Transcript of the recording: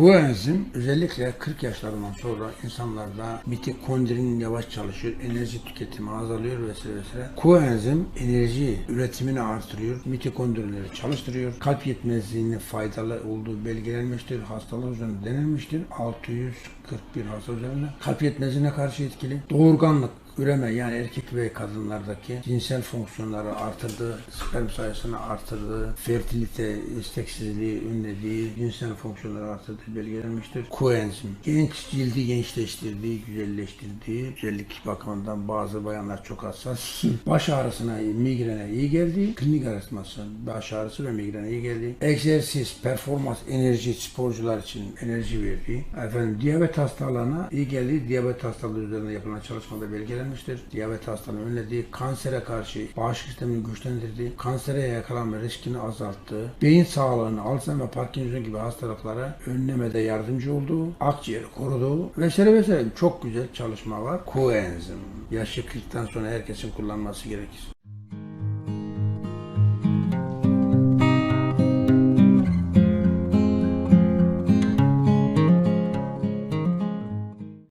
Koenzim özellikle 40 yaşlarından sonra insanlarda mitokondrinin yavaş çalışıyor, enerji tüketimi azalıyor vesaire vesaire. Koenzim enerji üretimini artırıyor, mitokondrileri çalıştırıyor. Kalp yetmezliğine faydalı olduğu belgelenmiştir. Hastalar üzerinde denilmiştir. 641 hasta üzerinde. Kalp yetmezliğine karşı etkili. Doğurganlık üreme yani erkek ve kadınlardaki cinsel fonksiyonları artırdığı, sperm sayısını artırdığı, fertilite, isteksizliği önlediği, cinsel fonksiyonları artırdığı belgelenmiştir. Koenzim, genç cildi gençleştirdiği, güzelleştirdiği, güzellik bakımından bazı bayanlar çok hassas. Baş ağrısına, migrene iyi geldiği, klinik araştırması, baş ağrısı ve migrene iyi geldiği, egzersiz, performans, enerji, sporcular için enerji verdiği, efendim diyabet hastalığına iyi geldiği, diyabet hastalığı üzerinde yapılan çalışmada belgelenmiştir. Diyabet hastalığını önlediği, kansere karşı bağışıklık sistemini güçlendirdiği, kansere yakalanma riskini azalttığı, beyin sağlığını, Alzheimer, Parkinson gibi hastalıklara önlemede yardımcı olduğu, akciğeri koruduğu vesaire vesaire çok güzel çalışma var. Koenzim. Yaşı 40'tan sonra herkesin kullanması gerekir.